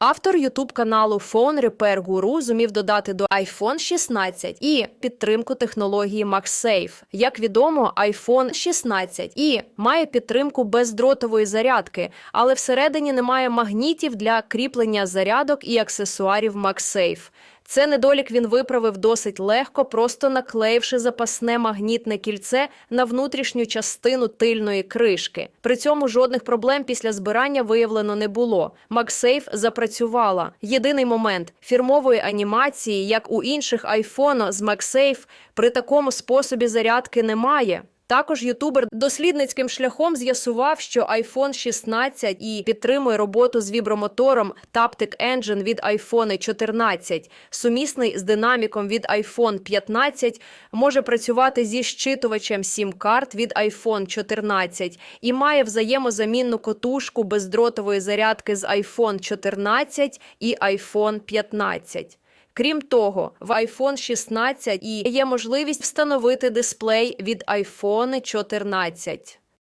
Автор ютуб каналу Phone Repair Guru зумів додати до iPhone 16 і підтримку технології MagSafe. Як відомо, iPhone 16 і має підтримку бездротової зарядки, але всередині немає магнітів для кріплення зарядок і аксесуарів MagSafe. Це недолік він виправив досить легко, просто наклеївши запасне магнітне кільце на внутрішню частину тильної кришки. При цьому жодних проблем після збирання виявлено не було. MagSafe запрацювала. Єдиний момент фірмової анімації, як у інших iPhone з MagSafe, при такому способі зарядки немає. Також ютубер дослідницьким шляхом з'ясував, що iPhone 16 і підтримує роботу з вібромотором Taptic Engine від iPhone 14. Сумісний з динаміком від iPhone 15 може працювати зі щитувачем SIM-карт від iPhone 14 і має взаємозамінну котушку бездротової зарядки з iPhone 14 і iPhone 15. Крім того, в iPhone 16 і є можливість встановити дисплей від iPhone 14.